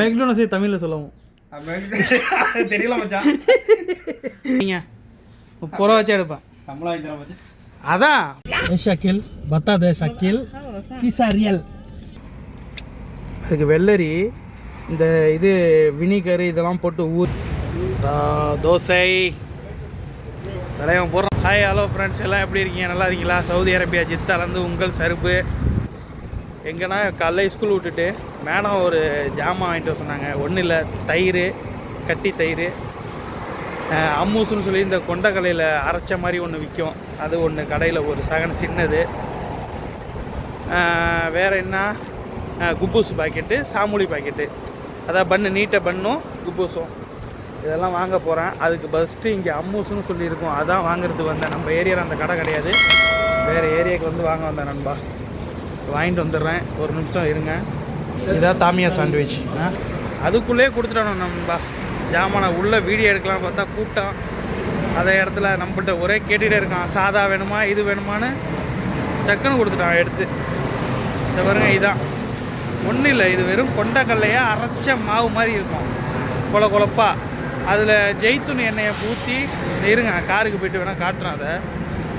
மெக்டோனஸே தமிழில் சொல்லவும். தெரியல மச்சான். நீங்கள் முப்பது ரூபா வச்சு எடுப்பேன். சம்பளம் வாங்கி தரேன் மச்சான். அதான் ஷக்கில் பத்தாத ஷக்கில். கிசாரியல். அதுக்கு வெள்ளரி இந்த இது வினிகர் இதெல்லாம் போட்டு ஊர் தோசை. தலைவன் போடுறோம் ஹாய் ஹலோ ஃப்ரெண்ட்ஸ் எல்லாம் எப்படி இருக்கீங்க? நல்லா இருக்கீங்களா? சவுதி அரேபியா ஜித்தாலேருந்து உங்கள் சருப்பு. எங்கன்னா காலைல ஸ்கூல் விட்டுட்டு மேடம் ஒரு ஜாமான் வாங்கிட்டு வர சொன்னாங்க. ஒன்றும் இல்லை தயிர் கட்டி தயிர் அம்மூசுன்னு சொல்லி இந்த கொண்டக்கலையில் அரைச்ச மாதிரி ஒன்று விற்கும் அது ஒன்று கடையில் ஒரு சகன் சின்னது. வேறு என்ன? குப்பூஸ் பாக்கெட்டு சாமுளி பாக்கெட்டு. அதான் பண்ணு நீட்டை பண்ணும் குப்பூஸும் இதெல்லாம் வாங்க போகிறேன் அதுக்கு ஃபஸ்ட்டு இங்கே அம்மூசுன்னு சொல்லியிருக்கோம். அதான் வாங்குறது வந்தேன். நம்ம ஏரியாவில் அந்த கடை கிடையாது. வேறு ஏரியாவுக்கு வந்து வாங்க வந்தேன் நண்பா. வாங்கிட்டு வந்துடுறேன். ஒரு நிமிஷம் இருங்க. இதான் தாமியா சாண்ட்விச் அதுக்குள்ளேயே கொடுத்துட்டோம் நண்பா. ஜாமான உள்ளே வீடியோ எடுக்கலாம் பார்த்தா கூட்டம். அதே இடத்துல நம்மகிட்ட ஒரே கேட்டுகிட்டே இருக்கான். சாதா வேணுமா இது வேணுமான்னு டக்குன்னு கொடுத்துட்டான் எடுத்து. இந்த பாருங்க இதான். ஒன்றும் இல்லை இது வெறும் கொண்டக்கல்லையாக அரைச்ச மாவு மாதிரி இருக்கும். கொல கொலப்பாக அதில் ஜெய்த்துன் எண்ணெயை ஊற்றி இருங்க காருக்கு போயிட்டு வேணால் காட்டுறேன் அதை.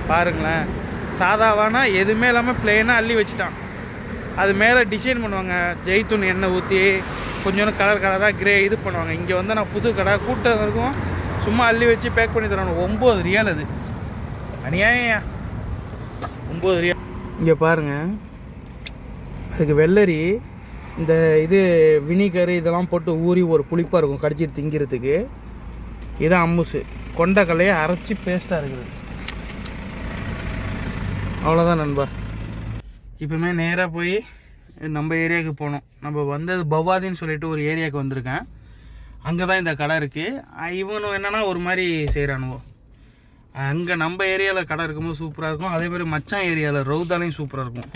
பாருங்களேன். சாதாவானா எதுவுமே இல்லாமல் பிளெயினாக அள்ளி வச்சுட்டான். அது மேலே டிசைன் பண்ணுவாங்க. ஜெய்த்தூன் எண்ணெய் ஊற்றி கொஞ்சோண்டு கலர் கலராக கிரே இது பண்ணுவாங்க. இங்கே வந்து நான் புது கடை கூட்டம் இருக்கும். சும்மா அள்ளி வச்சு பேக் பண்ணி தரணும். ஒம்பது ரியால் அது. அநியாயம் ஒம்பது ரியால் இங்கே பாருங்கள் அதுக்கு வெள்ளரி இந்த இது வினிகர் இதெல்லாம் போட்டு ஊறி ஒரு புளிப்பாக இருக்கும். கடிச்சிட்டு திங்கிறதுக்கு. இதான் அம்முசு. கொண்டக்கல்லையை அரைச்சி பேஸ்ட்டாக இருக்குது. அவ்வளோதான் நண்பா. இப்போமே நேராக போய் நம்ம ஏரியாவுக்கு போனோம். நம்ம வந்தது பவாதின்னு சொல்லிட்டு ஒரு ஏரியாவுக்கு வந்திருக்கேன். அங்கே தான் இந்த கடை இருக்குது இவனும் என்னென்னா ஒரு மாதிரி செய்கிறானுவோ அங்கே நம்ம ஏரியாவில் கடை இருக்கும்போது சூப்பராக இருக்கும். அதே மாதிரி மச்சான் ஏரியாவில் ரவுதாலையும் சூப்பராக இருக்கும்.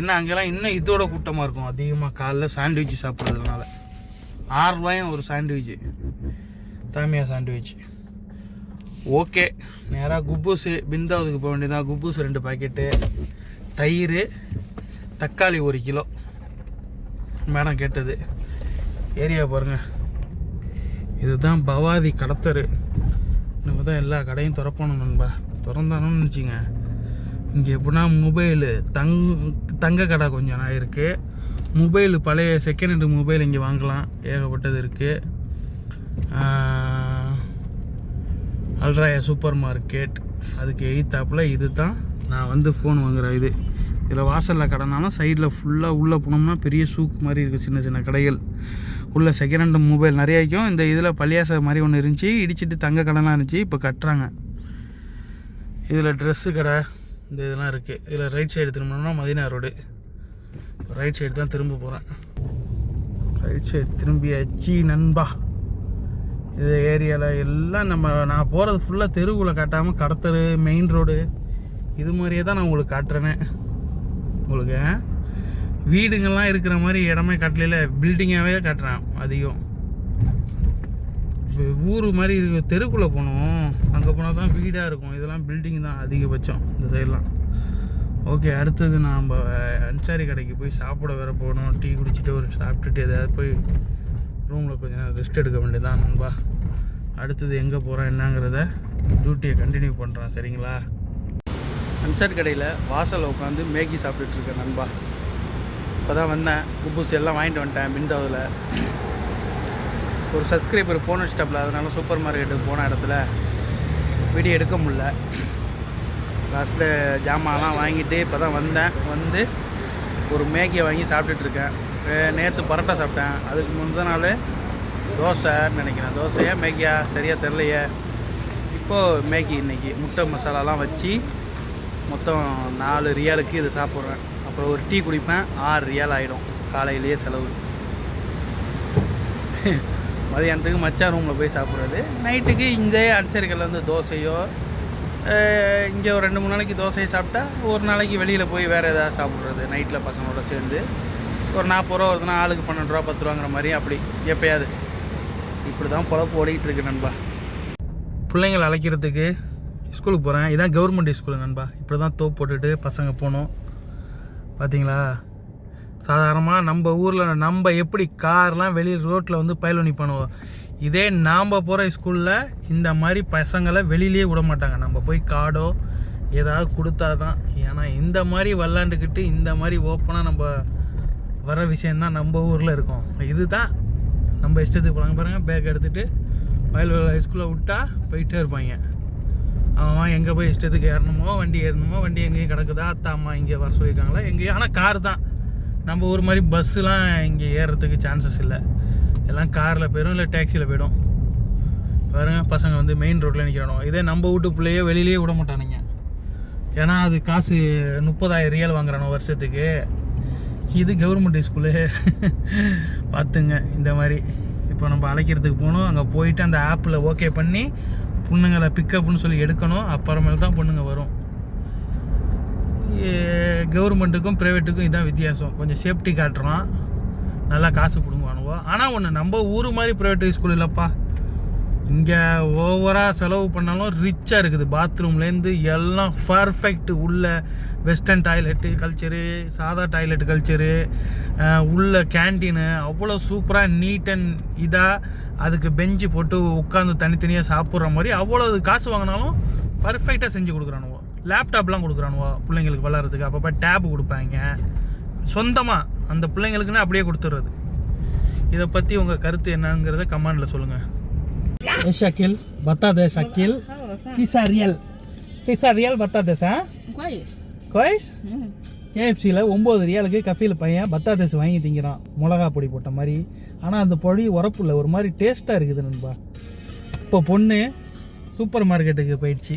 என்ன அங்கெல்லாம் இன்னும் இதோட கூட்டமாக இருக்கும். அதிகமாக காலைல சாண்ட்விச் சாப்பிட்றதுனால. ஆறு ரூபாயும் ஒரு சாண்ட்விச் தாமியா சாண்ட்விச் ஓகே. நேராக குப்பூஸு பிந்தாவதுக்கு போக வேண்டியதான் குப்பூஸ் ரெண்டு பாக்கெட்டு தயிர் தக்காளி ஒரு கிலோ. மேடம் கேட்டது. ஏரியா பாருங்கள் இதுதான் பவாதி கடத்தரு. நம்ம தான் எல்லா கடையும் திறப்பணும் நண்பா. திறந்தானோன்னு நினச்சிங்க. இங்கே எப்படின்னா மொபைலு தங் தங்க கடை கொஞ்சம் நான் இருக்குது மொபைல் பழைய செகண்ட் ஹேண்டு மொபைல் இங்கே வாங்கலாம். ஏகப்பட்டது இருக்குது அல்ட்ராயா சூப்பர் மார்க்கெட் அதுக்கு எயித்தாப்பில் இது தான் நான் வந்து ஃபோன் வாங்குகிற இது. இதில் வாசலில் கடைனாலும் சைடில் ஃபுல்லாக உள்ளே போனோம்னா பெரிய சூக் மாதிரி இருக்குது சின்ன சின்ன கடைகள். உள்ள செகண்ட் ஹேண்ட் மொபைல் நிறைய வைக்கும். இந்த இதில் பள்ளியாசை மாதிரி ஒன்று இருந்துச்சு. இடிச்சிட்டு தங்க கடைலாம் இருந்துச்சு. இப்போ கட்டுறாங்க. இதில் ட்ரெஸ்ஸு கடை இந்த இதெல்லாம் இருக்குது இதில் ரைட் சைடு திரும்பினோம்னா மதினா ரோடு ரைட் சைடு தான் திரும்ப போகிறேன் ரைட் சைடு திரும்பியாச்சு நண்பா. இது ஏரியாவில் எல்லாம் நம்ம நான் போகிறது ஃபுல்லாக தெருவுக்குள்ளே காட்டாமல் கடத்தரு மெயின் ரோடு இது மாதிரியே தான் நான் உங்களுக்கு காட்டுறேனே. உங்களுக்கு வீடுங்கள்லாம் இருக்கிற மாதிரி இடமே காட்டல பில்டிங்காகவே காட்டுறேன் அதிகம். ஊர் மாதிரி இருக்க தெருக்குள்ளே போகணும். அங்கே போனால் தான் வீடாக இருக்கும். இதெல்லாம் பில்டிங் தான் அதிகபட்சம் இந்த சைட்லாம் ஓகே அடுத்தது நாம் அன்சாரி கடைக்கு போய் சாப்பிட வேற போகணும். டீ குடிச்சிட்டு ஒரு சாப்பிட்டுட்டு எதாவது போய் ரூமில் கொஞ்சம் ரெஸ்ட் எடுக்க வேண்டியதான் நண்பா. அடுத்தது எங்கே போகிறோம் என்னங்கிறத டியூட்டியை கண்டினியூ பண்ணுறோம் சரிங்களா? அன்சார் கடையில் வாசலில் உட்காந்து மேகி சாப்பிட்டுட்ருக்கேன் நண்பா. இப்போ தான் வந்தேன். குப்பூஸ் எல்லாம் வாங்கிட்டு வந்துட்டேன் பிந்தாவில் ஒரு சப்ஸ்கிரைபர் ஃபோன் வச்சிட்டாப்புல அதனால சூப்பர் மார்க்கெட்டுக்கு போன இடத்துல. வீடியோ எடுக்க முடில லாஸ்ட்டில் ஜாமான்லாம் வாங்கிட்டு இப்போ தான் வந்தேன். வந்து ஒரு மேகியை வாங்கி சாப்பிட்டுட்ருக்கேன் நேற்று பரோட்டா சாப்பிட்டேன். அதுக்கு முந்தின நாள் தோசைன்னு நினைக்கிறேன். தோசையா மேகியா? சரியாக தெரிலையே இப்போது மேகி இன்னைக்கு. முட்டை மசாலாலாம் வச்சு மொத்தம் நாலு ரியாலுக்கு இது சாப்பிட்றேன். அப்புறம் ஒரு டீ குடிப்பேன். ஆறு ரியால் ஆகிடும் காலையிலேயே செலவு. மதியானத்துக்கு மச்சான் ரூமில் போய் சாப்பிட்றது. நைட்டுக்கு இங்கேயே அன்சரிக்கல்ல வந்து தோசையோ இங்கே ஒரு ரெண்டு மூணு நாளைக்கு தோசையை சாப்பிட்டா ஒரு நாளைக்கு வெளியில் போய் வேறு எதாவது சாப்பிட்றது. நைட்டில் பசங்களோட சேர்ந்து. ஒரு நாற்பது ரூபா வருதுன்னா ஆளுக்கு பன்னெண்டு ரூபா பத்து ரூபாங்கிற மாதிரி அப்படி எப்பயாவது. இப்படி தான் பொழப்பு ஓடிக்கிட்டு இருக்கு நண்பா. பிள்ளைங்களை அழைக்கிறதுக்கு ஸ்கூலுக்கு போகிறேன் இதான் கவர்மெண்ட் ஸ்கூலு நண்பா. இப்படி தான் தோப்பு போட்டுட்டு பசங்க போகணும். பார்த்தீங்களா சாதாரணமாக நம்ம ஊரில் நம்ம எப்படி கார்லாம் வெளியே ரோட்டில் வந்து பயிலொனி பண்ணுவோம். இதே நாம் போகிற ஸ்கூலில் இந்த மாதிரி பசங்களை வெளியிலேயே விட மாட்டாங்க. நம்ம போய் காடோ ஏதாவது கொடுத்தா தான் ஏன்னா இந்த மாதிரி விளாண்டுக்கிட்டு இந்த மாதிரி ஓப்பனாக நம்ம வர விஷயந்தான் நம்ம ஊரில் இருக்கும். இதுதான் நம்ம இஷ்டத்துக்கு போகிறாங்க பாருங்கள் பேக் எடுத்துகிட்டு வயல்வெளி ஹைஸ்கூலில் விட்டா போயிட்டே இருப்பாங்க. அவன் எங்கே போய் இஷ்டத்துக்கு ஏறணுமோ வண்டி ஏறணுமோ வண்டி எங்கேயும் கிடக்குதா? அத்தா அம்மா இங்கே வர சொல்லியிருக்காங்களா? எங்கேயும் ஆனால் கார் தான். நம்ம ஊர் மாதிரி பஸ்ஸுலாம் இங்கே ஏறுறதுக்கு சான்சஸ் இல்லை. எல்லாம் காரில் போயிடும் இல்லை டேக்ஸியில் போயிடும். பாருங்க பசங்க வந்து மெயின் ரோட்டில் நிற்கிறானோ இதே நம்ம வீட்டு பிள்ளையே வெளியிலேயே விட மாட்டானுங்க. ஏன்னா அது காசு முப்பதாயிரம் ரியல் வாங்குறானோ வருஷத்துக்கு. இது கவர்மெண்ட் ஸ்கூலு பார்த்துங்க இந்த மாதிரி இப்போ நம்ம அழைக்கிறதுக்கு போகணும் அங்கே போயிட்டு அந்த ஆப்பில் ஓகே பண்ணி பொண்ணுங்களை பிக்கப்னு சொல்லி எடுக்கணும். அப்புறமேல தான் பொண்ணுங்க வரும். கவர்மெண்ட்டுக்கும் ப்ரைவேட்டுக்கும் இதுதான் வித்தியாசம். கொஞ்சம் சேஃப்டி காட்டுறான். நல்லா காசு பிடுங்குவானுவோ. ஆனால் ஒன்று நம்ம ஊர் மாதிரி ப்ரைவேட் ஸ்கூல் இல்லைப்பா. இங்கே ஓவராக செலவு பண்ணாலும் ரிச்சாக இருக்குது. பாத்ரூம்லேருந்து எல்லாம் பர்ஃபெக்ட் உள்ள வெஸ்டர்ன் டாய்லெட்டு கல்ச்சரு சாதா டாய்லெட் கல்ச்சரு உள்ள கேன்டீனு அவ்வளோ சூப்பராக நீட் அண்ட் இதாக அதுக்கு பெஞ்சு போட்டு உட்காந்து தனித்தனியாக சாப்பிட்ற மாதிரி அவ்வளோ காசு வாங்கினாலும் பர்ஃபெக்டாக செஞ்சு கொடுக்குறானுவோ. லேப்டாப்லாம் கொடுக்குறானுவோ பிள்ளைங்களுக்கு வளர்கிறதுக்கு அப்பப்போ டேப் கொடுப்பாங்க. சொந்தமாக அந்த பிள்ளைங்களுக்குன்னு அப்படியே கொடுத்துட்றது இதை பற்றி உங்கள் கருத்து என்னங்கிறத கமெண்டில் சொல்லுங்கள் ए शकील बता दे शकील किसा रियल கிசா ரியல் பத்தாதேசா கோயிஸ் கேஎஃப்சியில் ஒம்பது ரியாலுக்கு கஃபியில் பையன் பத்தாதேஸ் வாங்கி திங்கிறான். மிளகா பொடி போட்ட மாதிரி. ஆனால் அந்த பொடி உரப்புல ஒரு மாதிரி டேஸ்ட்டாக இருக்குது நண்பா. இப்போ பொண்ணு சூப்பர் மார்க்கெட்டுக்கு போயிடுச்சு.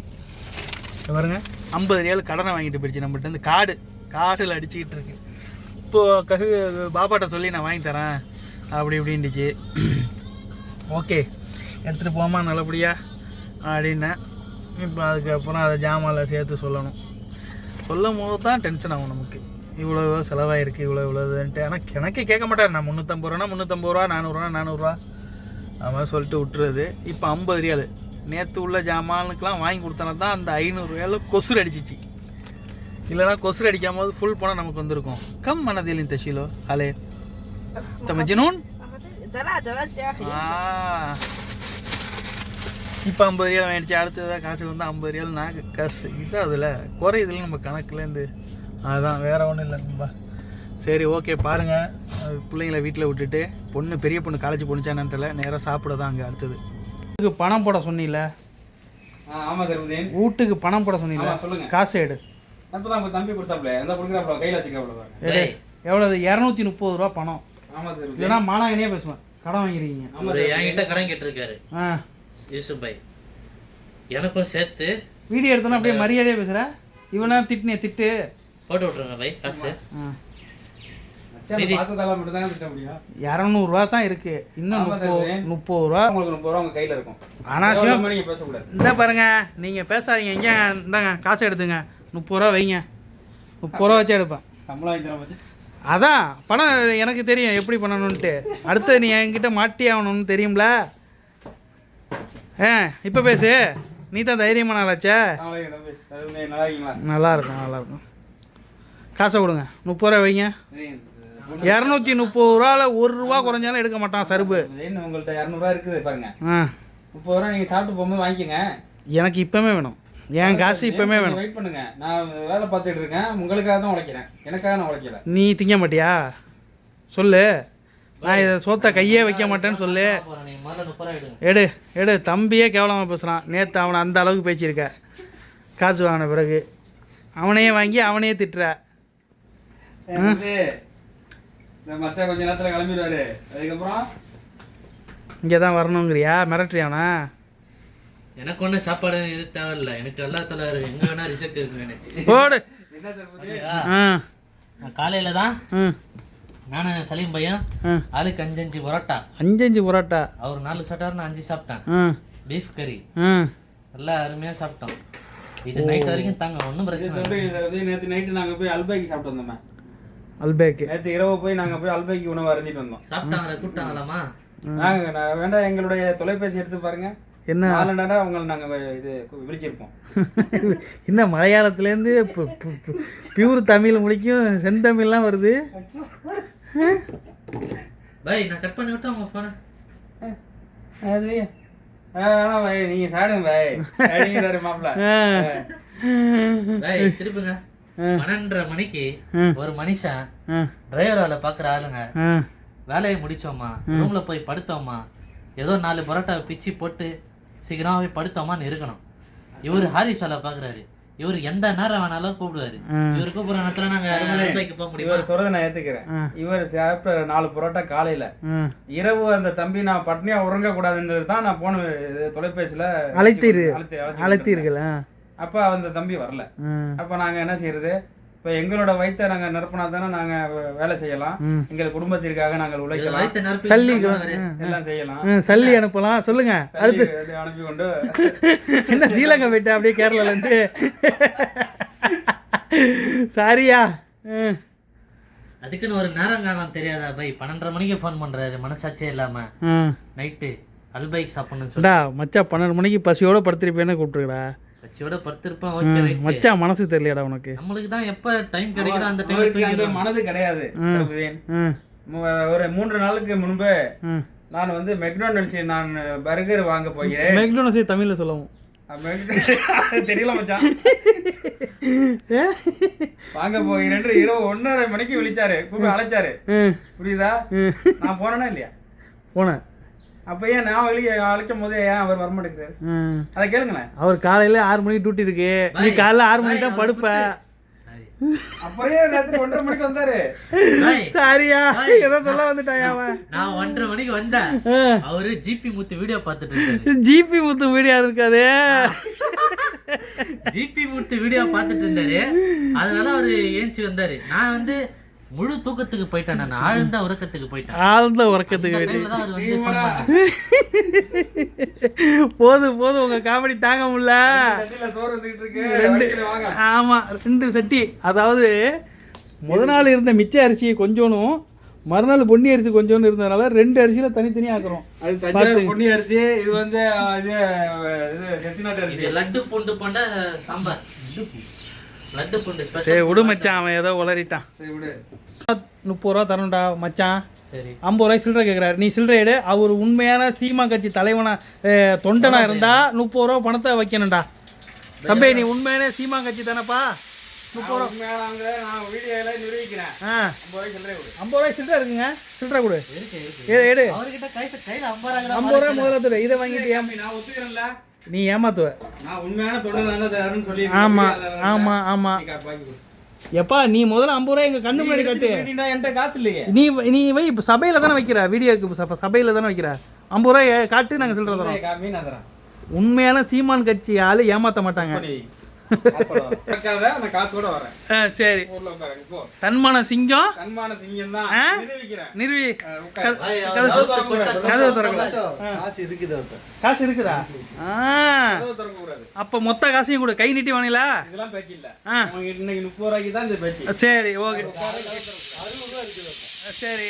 பாருங்க ஐம்பது ரியாலு கடனை வாங்கிட்டு போயிடுச்சு நம்மகிட்ட இந்த காடு காடில் அடிச்சுக்கிட்டு இருக்கு. இப்போது கஃபி பாப்பாட்ட சொல்லி நான் வாங்கி தரேன். அப்படி இப்படின்ட்டுச்சு ஓகே. எடுத்துகிட்டு போமா நல்லபடியாக அப்படின்னேன் இப்போ அதுக்கப்புறம் அதை ஜாமாவில் சேர்த்து சொல்லணும். சொல்லும் போது தான் டென்ஷன் ஆகும் நமக்கு. இவ்வளோ இவ்வளோ செலவாயிருக்கு இவ்வளோ இவ்வளோதுன்ட்டு ஆனால் எனக்கு கேட்க மாட்டார். நான் முந்நூற்றம்பது ரூபா முந்நூற்றம்பது ரூபா நானூறுரூவா நானூறுரூவா அது மாதிரி சொல்லிட்டு விட்டுறது. இப்போ ஐம்பது ரியால். நேற்று உள்ள ஜாமானுக்கெலாம் வாங்கி கொடுத்தனா தான் அந்த ஐநூறுரூவாயில் கொசுர் அடிச்சிச்சு. இல்லைனா கொசுர் அடிக்காம போது ஃபுல் போனால் நமக்கு வந்திருக்கும். கம் மனதில் இந்த தஷிலோ ஹலே. தம ஜினூன்? ஆ. இப்போ ஐம்பது ரியால் வாங்கிடுச்சு அடுத்ததாக காசு வந்து ஐம்பது ரியால் நான் காசு. இது அதில் குறையுதுல நம்ம கணக்குலேருந்து அதுதான் வேற ஒன்றும் இல்லை நண்பா. சரி ஓகே பாருங்கள் பிள்ளைங்களை வீட்டில் விட்டுட்டு பொண்ணு பெரிய பொண்ணு காலேஜ் போணுச்சான்னு தெரியல நேராக சாப்பிட தான் அங்கே அடுத்தது. வீட்டுக்கு பணம் போட சொன்னீல? வீட்டுக்கு பணம் போட சொன்னீல? ஆமா, சொல்லுங்க. காசு எடு. அப்பதான் தம்பி கொடுத்தாப்ல எந்த கொடுக்குறாப்ல கையில வச்சுக்காப்ல எவ்வளவு? இரநூத்தி முப்பது ரூபா பணம். ஆமா இல்லைன்னா மானாங்கனே பேசுவேன். கடன் வாங்கிருக்கீங்க என்கிட்ட கடன் கேட்டிருக்காரு. ஆ. யூசுப் பாய் எனக்கும் சேர்த்து வீடியோ எடுத்தோன்னா அப்படியே மரியாதையாக பேசுகிற இவனா திட்டினே திட்டு. போட்டு விட்ருங்க பை காசு. தானே இரநூறுவா தான் இருக்கு. இன்னும் முப்பது. முப்பது ரூபா. உங்களுக்கு முப்பது ரூபா உங்க கையில இருக்கும். ஆனால் சிவம் எவ்வளவு நீங்க பேசக்கூடாது. இந்த பாருங்க நீங்கள் பேசாதீங்க. இங்கே இந்தாங்க காசு எடுத்துங்க. முப்பது ரூபா வைங்க. முப்பது ரூபா வச்சு எடுப்பேன். சம்பளம் அதான் பணம் எனக்கு தெரியும் எப்படி பண்ணணுன்ட்டு அடுத்து நீ என்கிட்ட மாட்டி ஆகணும்னு தெரியும்ல? ஏ இப்போ பேசு. நீ தான் தைரியமான ஆளாச்சே நல்லா இருக்கும் நல்லா இருக்கும். காசை கொடுங்க. முப்பது ரூபா வைங்க. இரநூத்தி முப்பது ரூபாவில் ஒரு ரூபா குறைஞ்சாலும் எடுக்க மாட்டான் சருப்பு. உங்கள்ட்ட இரநூறுவா இருக்குது பாருங்க. ஆ. முப்பது ரூபா நீங்க சாப்பிட்டு போகும்போது வாங்கிக்கோங்க. எனக்கு இப்போமே வேணும். என் காசு இப்போமே வேணும். வெயிட் பண்ணுங்க. நான் வேலை பார்த்துட்டு இருக்கேன். உங்களுக்காக தான் உழைக்கிறேன். எனக்காக நான் உழைக்கல. நீ திங்க மாட்டியா? சொல்லு. நான் இதை சோத்த கையே வைக்க மாட்டேன்னு சொல்லு. எடு எடு. தம்பியே கேவலமாக பேசுகிறான் நேற்று அவனை அந்த அளவுக்கு பேசியிருக்க. காசு வாங்கின பிறகு. அவனையே வாங்கி அவனையே திட்டுற. மச்சான் கொஞ்ச நேரத்துல கிளம்பிடுவாரு. அதுக்கப்புறம் இங்கே தான் வரணுங்கிறியா மிரட்டுறியானா எனக்கு ஒன்றும் சாப்பாடு இது தேவையில்ல. எனக்கு எல்லா தலை இருக்கு எங்க வேணா ரிசர்ச் இருக்கு எனக்கு. போடு என்ன சார் ஆ. நான் காலையில தான் ம். நானும் சலீம் பையன் ஆளுக்கு அஞ்சு அஞ்சு பரோட்டா. அஞ்சஞ்சு புரோட்டா. அவர் நாலு சாட்டார் நான் அஞ்சு சாப்பிட்டேன். பீஃப் கறி நல்லா அருமையா சாப்பிட்டோம். இது நைட் வரைக்கும் தாங்க ஒன்றும் பிரச்சனை நேற்று நைட்டு நாங்க போய் அல்பைக்கு சாப்பிட்டு வந்தோமே. அல்பேக்கு. நேற்று இரவு போய் நாங்க போய் அல்பைக்கு உணவு அருந்திட்டு வந்தோம். சாப்பிட்டாங்களா கூப்பிட்டாங்களாமா நாங்க நான் வேண்டாம் எங்களுடைய தொலைபேசி எடுத்து பாருங்க. என்ன? நாலு நேரம் உங்களை நாங்கள் இது விழிச்சிருப்போம். என்ன மலையாளத்துலேருந்து பியூர் தமிழ் முடிக்கும் செந்தமிழ்லாம் வருது. பாய் நான் கட் பண்ணி விட்டா உங்க போன அது ஆனால் பை நீங்கள் சாடுங்க பை. அப்படிங்கிறாரு மாப்பிள்ள. பாய் திருப்புங்க. பன்னெண்டரை மணிக்கு. ஒரு மனுஷன். டிரைவர் வேலை பாக்குற ஆளுங்க. வேலையை முடிச்சோமா? ரூம்ல போய் படுத்தோமா? ஏதோ நாலு பரோட்டா பிச்சு போட்டு சீக்கிரமா போய் படுத்தோமான்னு இருக்கணும். இவர் ஹாரிஸ் வேலை பாக்குறாரு. இவர் எந்த நேரம் வேணாலும் கூப்பிடுவாரு. இவர் கூப்பிடுற நேரத்துல நாங்க வேலைக்கு போக முடியுமா இவர் சொல்றதை நான் ஏத்துக்கிறேன். இவர் சாப்பிட்ட நாலு பரோட்டா காலையில. இரவு அந்த தம்பி நான் பட்னியா உறங்க கூடாதுன்றது தான் நான் போன தொலைபேசியில அழைத்தீரு அழைத்து- அழைத்து அழைத்தீர்கள். அப்ப அந்த தம்பி வரல. அப்ப நாங்க என்ன செய்யறது இப்ப எங்களோட வயித்தை நாங்க நிரப்பினா தானே நாங்க வே- வேலை செய்யலாம். எங்கள் குடும்பத்திற்காக நாங்கள் உழைக்கலாம். வயிற்று சல்லி எல்லாம் செய்யலாம். சல்லி அனுப்பலாம். சொல்லுங்க. அப்படி அனுப்பி கொண்டு என்ன ஸ்ரீலங்கா போயிட்டா அப்படியே கேரளாலன்ட்டு. சாரியா. அதுக்குன்னு ஒரு நேரம் காலம் தெரியாதா பை பன்னெண்டரை மணிக்கு ஃபோன் பண்றாரு. மனசாட்சியே இல்லாம. நைட்டு அல்பைக் சாப்பிடணும்னு சொல்லி டா மச்சான் பன்னெண்டு மணிக்கு பசியோட படுத்திருப்பேன்னு கூப்பிட்டுருக்கடா. பசியோட படுத்திருப்பான் ஓகே ரைட் மச்சான் மனசு தெரியலடா உனக்கு. நம்மளுக்கு தான் எப்ப டைம் கிடைக்குதோ அந்த டைம் மனது கிடையாது பிரபுதேன். ஒரு மூன்று நாளுக்கு முன்பு நான் வந்து மெக்டோனல்ஸ் நான் பர்கர் வாங்க போகிறேன். மெக்டோனஸை தமிழில் சொல்லவும். தெரியல மச்சான்? வாங்க போகிறேன் இரவு ஒன்னரை மணிக்கு விழிச்சாரு கூப்பிட்டு அழைச்சாரு. புரியுதா? நான் போனேனா இல்லையா? போனேன். அப்ப ஏன் நான் வெளியே அழைக்கும் போதே ஏன் அவர் வரமாட்டேங்கிறாரு? ம் அதை கேளுங்களேன். அவர் காலையில் ஆறு மணிக்கு டியூட்டி இருக்கு. நீ காலைல ஆறு மணிக்கு தான் படுப்ப சாரி அப்படியே ராத்திரி ஒன்றரை மணிக்கு வந்தாரு. சாரியா. ஏதோ சொல்ல வந்துட்டான் அவன்? நான் ஒன்றரை மணிக்கு வந்தேன். அவரு ஜிபி முத்து வீடியோ பார்த்துட்டு ஜிபி முத்து வீடியோ இருக்காது ஜிபி முத்து வீடியோ பார்த்துட்டு இருந்தாரு. அதனால அவரு ஏஞ்சி வந்தாரு. நான் வந்து முழு தூக்கத்துக்கு போயிட்டேன். நான் ஆழ்ந்த உறக்கத்துக்கு போயிட்டேன். ஆழ்ந்த உறக்கத்துக்கு பண்ணாரு. போதும் போதும் உங்க காமெடி தாங்க முடியல. ரெண்டு ஆமா ரெண்டு சட்டி. அதாவது முத நாள் இருந்த மிச்ச அரிசி கொஞ்சோனும் மறுநாள் பொன்னி அரிசி கொஞ்சோன்னு இருந்ததுனால ரெண்டு அரிசியில தனித்தனியா ஆக்குறோம். அது பொன்னி அரிசி இது வந்து இது செட்டிநாட்டு அரிசி. இது லட்டு பூண்டு போண்ட சாம்பார். சரி விடு மச்சான் அவன் ஏதோ உளறிட்டான். முப்பது ரூபா தரணும்டா மச்சான். சரி. ஐம்பது ரூபாய் சில்லறை கேட்குறாரு நீ சில்லறை எடு. அவர் உண்மையான சீமா கட்சி தலைவனா தொண்டனா இருந்தா முப்பது ரூபா பணத்தை வைக்கணும்டா. தம்பி நீ உண்மையான சீமா கட்சி தானப்பா? முப்பது ரூபா. உண்மையானாங்க நான் வீடியோல நிரூபிக்கிறேன். ஆ. ஐம்பது ரூபாய் சில்லறை இருக்குங்க. சில்லறை கொடு. எடு ஐம்பது ரூபா தரு இதை வாங்கிட்டு நான் ஒத்துக்கிறேன்ல. நீ ஏமாத்துவ. ஆமா ஆமா ஆமா. எப்பா நீ முதல்ல ஐம்பது ரூபாய் எங்க கண்ணு முன்னாடி கட்டு. என்கிட்ட காசு இல்லையே. நீ நீ வை இப்போ சபையில தானே வைக்கிற? வீடியோக்கு சப- சபையில தானே வைக்கிற? ஐம்பது ரூபாய் காட்டு நாங்க சில்லறை தரோம். காமி நான் தரேன். உண்மையான சீமான் கட்சி ஆளு ஏமாத்த மாட்டாங்க. சரி. தன்மான சிங்கம்? தன்மான சிங்கம் தான் நிறுவி கதவு காசு இருக்குது காசு இருக்குதா. அப்ப மொத்த காசையும் கொடு. கை நீட்டி வாங்கிலா இதெல்லாம் பேச்சு இல்ல. ஆ. உனக்கு இன்னைக்கு முப்பது ரூபாய்க்கு தான் இந்த பேச்சு. சரி ஓகே. சரி.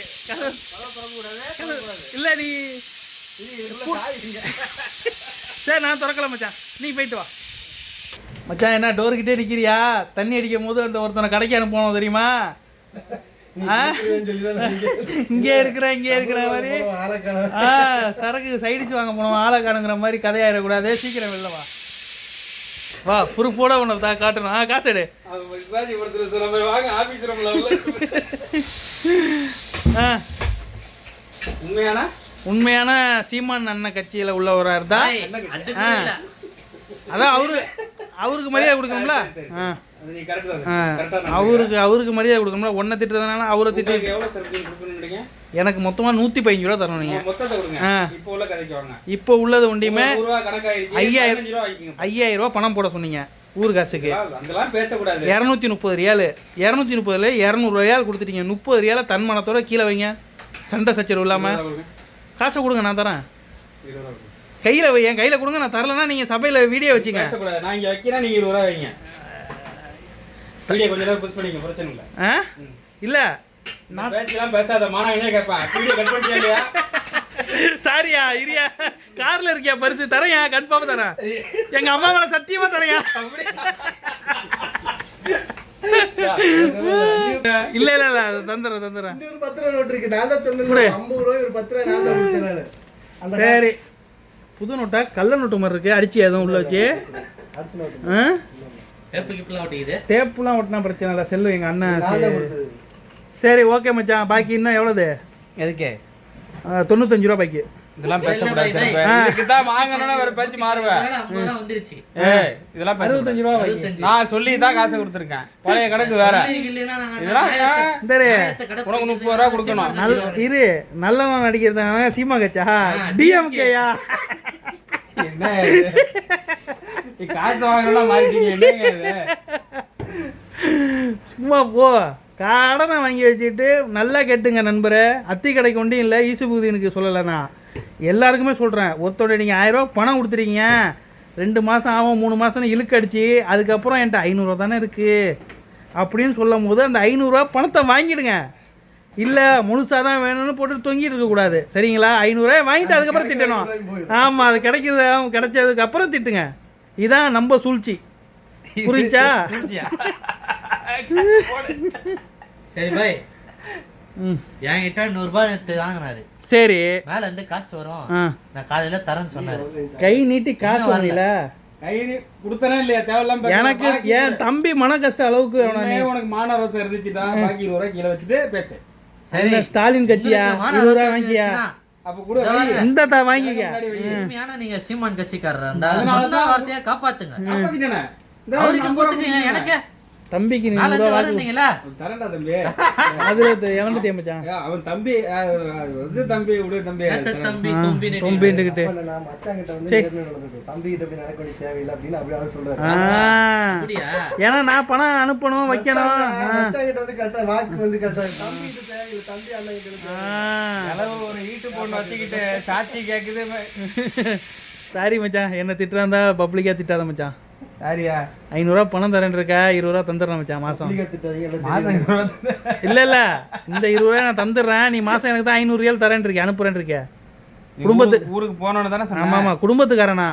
இல்ல நீ சரி நான் திறக்கல மச்சான். நீ போயிட்டு வா. மச்சான் என்ன டோர்கிட்டே நிக்கிறியா? தண்ணி அடிக்கும் போது அந்த ஒருத்தனை கடைக்கு அனுப்பணும் தெரியுமா? இங்கே இருக்கிற இங்கே இருக்கிற மாதிரி. ஆ சரக்கு சைடிச்சு வாங்க போனோம் ஆளை காணுங்கிற மாதிரி கதையாயிடக்கூடாது. சீக்கிரம் வெளில வா. வா ப்ரூஃபோட உன்னை தான் காட்டணும். ஆ காசு எடு. ஆ. உண்மையான? உண்மையான சீமான் அண்ணன் கட்சியில் உள்ளவராக இருந்தா. அதான் அவரு அவருக்கு மரியாதை கொடுக்கணும்ல? அவருக்கு அவருக்கு மரியாதை கொடுக்கணும்ல? ஒன்றை திட்டுறதுனால அவரை திட்டி எனக்கு மொத்தமாக நூற்றி பதினஞ்சு ரூபா தரணும் நீங்கள். இப்போ உள்ளது கணக்காயிருச்சு ஐயாயிரம். ஐயாயிரம் ரூபா பணம் போட சொன்னீங்க ஊர் காசுக்கு. இரநூத்தி முப்பது ரியாலு. இரநூத்தி முப்பதுல இரநூறு ரியால் கொடுத்துட்டீங்க. முப்பது ரியாலை தன்மானத்தோட கீழே வைங்க. சண்டை சச்சரவு இல்லாமல். காசை கொடுங்க நான் தரேன். கையில் வை என் கையில் கொடுங்க நான் தரலன்னா நீங்கள் சபையில் வீடியோ வச்சுங்க. நான் இங்க வைக்கிறேன் நீங்க இருபது ரூபா வைங்க. வீடியோ கொஞ்ச நேரம் புஷ் பண்ணிக்க பிரச்சனை இல்லை. ஆ? இல்லை. நான் பேச்செல்லாம் பேசாத மாணவனே கேட்பேன் வீடியோ கட் பண்ணிட்டியா சாரியா இரியா. கார்ல இருக்கியா பரிசு? தரையா? கன்ஃபார்ம் தரேன். எங்க அம்மா மேல சத்தியமா தரையா? இல்ல இல்ல இல்ல தந்துடுறேன் தந்துடுறேன். இன்னொரு பத்து ரூபா நோட்டு இருக்கு. நான் தான் சொன்னேன். ஐம்பது ரூபாய் ஒரு பத்து ரூபாய் நான். தான் சரி. புது நோட்டா? கள்ள நோட்டு மாதிரி இருக்கு அடிச்சு எதுவும் உள்ள வச்சு. டேப்புலாம் ஒட்டினா பிரச்சனை இல்லை. செல்லு எங்க அண்ணன் சரி. ஓகே மச்சான். பாக்கி இன்னும் எவ்வளவு? எதுக்கு? தொண்ணூத்தஞ்சு ரூபா பாக்கி. இதெல்லாம் பேசக்கூடாது தான் வாங்கணும்னா வேற பேச்சு மாறுவேன். வந்துருச்சு. ஏய் இதெல்லாம் பேச அறுபத்தஞ்சு ரூபா. நான் சொல்லி தான் காசை கொடுத்துருக்கேன். பழைய கணக்கு வேற. இதெல்லாம் உனக்கு முப்பது ரூபா கொடுக்கணும். நல் இரு. நல்லவன் நடிக்கிறதுனால சீமா கச்சா டிஎம்கேயா என்ன காசு வாங்கணும்னா மாறிட்டீங்க. என்னங்க இது? சும்மா போ. கடனை வாங்கி வச்சுட்டு நல்லா கேட்டுங்க நண்பரே. அத்தி கடைக்கு ஒன்றும் இல்லை ஈசுபூதினுக்கு சொல்லலைண்ணா. எல்லாருக்குமே சொல்கிறேன் ஒருத்தோட நீங்கள் ஆயிரரூவா பணம் கொடுத்துறீங்க ரெண்டு மாதம் ஆகும் மூணு மாதம்னு இழுக்கடிச்சு அதுக்கப்புறம் என்கிட்ட ஐநூறுரூவா தானே இருக்குது அப்படின்னு சொல்லும் போது அந்த ஐநூறுரூவா பணத்தை வாங்கிடுங்க. இல்லை முழுசாக தான் வேணும்னு போட்டு தொங்கிட்டு இருக்கக்கூடாது சரிங்களா? ஐநூறுரூவா வாங்கிட்டு அதுக்கப்புறம் திட்டணும். ஆமாம் அது கிடைக்கிறது கிடைச்சதுக்கு அப்புறம் திட்டுங்க. இதான் நம்ம சூழ்ச்சி. புரிஞ்சா? சூழ்ச்சியா? சரி பாய். ம். என்கிட்ட நூறுரூபா நேற்று வாங்கினாரு. சரி. மேல இருந்து காசு வரும். நான் காலையில தரேன்னு சொன்னாரு. கை நீட்டி காசு வரல. வாங்கல கை கொடுத்தனே இல்லையா? தேவையில்லாம. எனக்கு என் தம்பி மன கஷ்ட அளவுக்கு உனக்கு மான ரோசம் இருந்துச்சுடா. பாக்கி இருபது ரூபாய் கீழே வச்சுட்டு பேசு. சரி. ஸ்டாலின் கட்சியா? இருபது ரூபா இருந்துச்சுன்னா, அப்ப கூட. இந்த தா வாங்கிக்க. உண்மையான நீங்க சீமான் கட்சிக்காரர் இருந்தா சொன்ன வார்த்தையை காப்பாத்துங்க. காப்பாத்திட்டேனே. அவருக்கு எனக்கு தம்பிக்கு நீ நாலு நூறு ரூபா வாங்கி வரீங்களா தரேன்டா தம்பி. அதுல எவன்கிட்ட மச்சான்? ஏ, அவன் தம்பி வந்து தம்பி விடு தம்பி. தம்பி தும்பி சரி. நேர்மையா நடந்துக்கு. தம்பிகிட்ட போய் நடக்க வேண்டிய தேவையில்லை அப்படின்னு அப்படி அவர் சொல்றாரு. ஏன்னா நான் பணம் அனுப்பணும் வைக்கணும். மச்சாங்கிட்ட வந்து கரெக்டா வாக்கு வந்து கரெக்டா தம்பிகிட்ட தேவையில்லை தம்பி அண்ணன் கிட்ட. அளவு ஒரு ஈட்டு பொண்ணு வச்சுக்கிட்டு சாட்சி கேக்குது சாரி மச்சான் என்ன திட்டுறாந்தா பப்ளிக்கா திட்டாத மச்சான். சாரியா ஐநூறுரூவா பணம் தரேன் இருக்கா? இருபது ரூபா தந்துடுறேன் மச்சான் மாசம். ரூபா. இல்ல இல்ல இந்த இருபது ரூபாய் நான் தந்துடுறேன். நீ மாசம் எனக்கு தான் ஐநூறு ரியால் தரேன் இருக்கேன் அனுப்புறேன் இருக்கேன் நீ குடும்பத்து- ஊருக்கு- போனோன்னு தானே சொன்ன. ஆமா ஆமா குடும்பத்துக்காரனா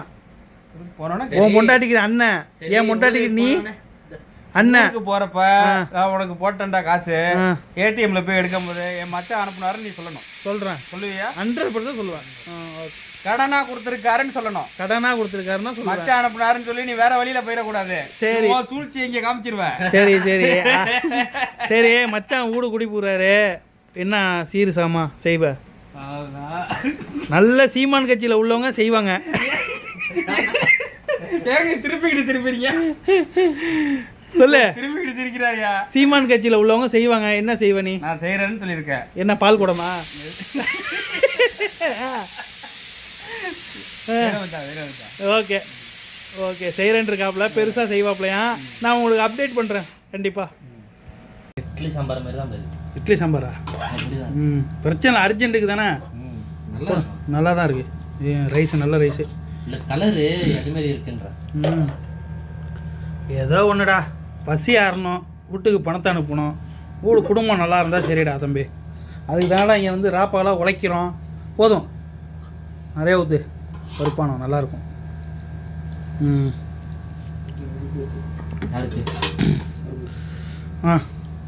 போனோன்னா உன் பொண்டாட்டிக்கு அண்ணன். என் பொண்டாட்டிக்கு நீ? போனோனே. அண்ணன் ஊருக்கு போறப்ப நான் உனக்கு போட்டேன்டா காசு. ஏடிஎம்ல போய் எடுக்கும் போது என் மச்சான் அனுப்புனாருன்னு நீ சொல்லணும். சொல்றேன். சொல்லுவியா? ஹண்ட்ரட் பர்சன்ட் சொல்லுவேன். கடனா கொடுத்துருக்காருன்னு சொல்லணும். கடனா கொடுத்துருக்காருன்னா மச்சான் அனுப்புனாருன்னு சொல்லி நீ வேற வழியில போயிடக்கூடாது. சரி. சூழ்ச்சி இங்க காமிச்சிருவேன். சரி சரி. சரி மச்சான் ஊடு குடி போறாரு. என்ன சீரியஸாமா செய்வ? நல்ல சீமான் கட்சியில உள்ளவங்க செய்வாங்க. ஏங்க திருப்பிக்கிட்டு சிரிப்பீங்க சொல்லு. திருப்பிக்கிட்டு சிரிக்கிறாரியா சீமான் கட்சியில உள்ளவங்க செய்வாங்க. என்ன செய்வ நீ? நான் செய்யறேன்னு சொல்லியிருக்கேன். என்ன பால் குடமா. ஓகே. ஓகே செய்கிறேன் இருக்காப்புல பெருசாக செய்வாப்லையா? நான் உங்களுக்கு அப்டேட் பண்ணுறேன் கண்டிப்பாக இட்லி சாம்பார் மாதிரி தான் இட்லி சாம்பாரா? ம். பிரச்சனை அர்ஜென்ட்டுக்கு தானே? நல்லா. நல்லா தான் இருக்குது ரைஸ் நல்ல ரைஸு இந்த கலரு அது மாதிரி இருக்குன்ற. ம். ஏதோ ஒன்றுடா பசி ஆறணும் வீட்டுக்கு பணத்தை அனுப்பணும். வீடு குடும்பம் நல்லா இருந்தால் சரிடா தம்பி. அதுக்கு தானடா இங்கே வந்து ராப்பாலாம் உழைக்கிறோம். போதும். நிறைய ஊற்று பருப்பானோம் நல்லாயிருக்கும் ம். ஆ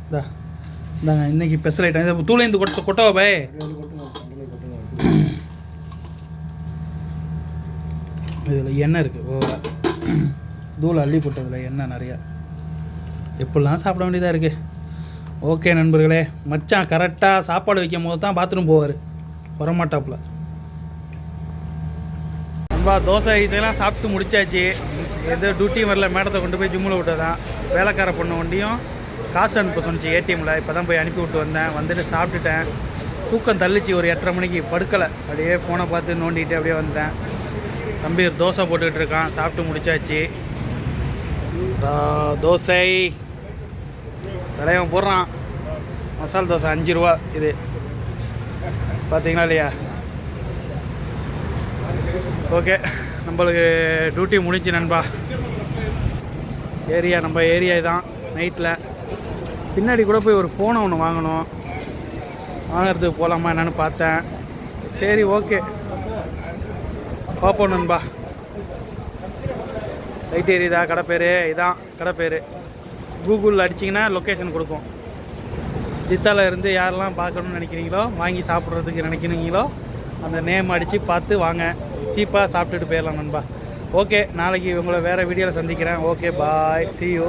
இந்தா. இந்தாங்க இன்னைக்கு ஸ்பெஷல் ஐட்டம் இதை தூளேந்து கொட்ட கொட்டவா பே இதில் எண்ணெய் இருக்குது ஓ. தூள் அள்ளி போட்டதில் எண்ணெய் நிறையா. எப்படிலாம் சாப்பிட வேண்டியதாக இருக்குது ஓகே நண்பர்களே மச்சான் கரெக்டாக சாப்பாடு வைக்கும் போது தான் பாத்ரூம் போவார். வரமாட்டாப்புல. நண்பா தோசை இதெல்லாம் சாப்பிட்டு முடிச்சாச்சு. எது டியூட்டியும் வரல மேடத்தை கொண்டு போய் ஜிம்மில் விட்டதான் வேலைக்கார பொண்ணு வண்டியும் காசு அனுப்ப சொன்னிச்சு ஏடிஎம்மில் இப்போ தான் போய் அனுப்பி விட்டு வந்தேன். வந்துட்டு சாப்பிட்டுட்டேன். தூக்கம் தள்ளிச்சு ஒரு எட்டரை மணிக்கு படுக்கலை. அப்படியே ஃபோனை பார்த்து நோண்டிட்டு அப்படியே வந்தேன். தம்பி ஒரு தோசை போட்டுக்கிட்டு இருக்கான். சாப்பிட்டு முடிச்சாச்சு. தோசை. தலைவன் போடுறான். மசால் தோசை அஞ்சு ரூபா இது. பார்த்தீங்களா இல்லையா? ஓகே. நம்மளுக்கு டியூட்டி முடிஞ்சு நண்பா. ஏரியா நம்ம ஏரியா தான் நைட்டில் பின்னாடி கூட போய் ஒரு ஃபோனை ஒன்று வாங்கணும். வாங்குறதுக்கு போகலாமா என்னென்னு பார்த்தேன். சரி ஓகே பார்ப்போம் நண்பா. லைட் எரியுதா கடை பேர் இதான் கடை பேர். கூகுளில் அடிச்சிங்கன்னா லொக்கேஷன் கொடுக்கும். ஜித்தால இருந்து யாரெல்லாம் பார்க்கணும்னு நினைக்கிறீங்களோ வாங்கி சாப்பிட்றதுக்கு நினைக்கிறீங்களோ அந்த நேம் அடித்து பார்த்து வாங்க. சீப்பாக சாப்பிட்டுட்டு போயிடலாம் நண்பா. ஓகே நாளைக்கு உங்களை வேறு வீடியோவில் சந்திக்கிறேன். Okay bye C you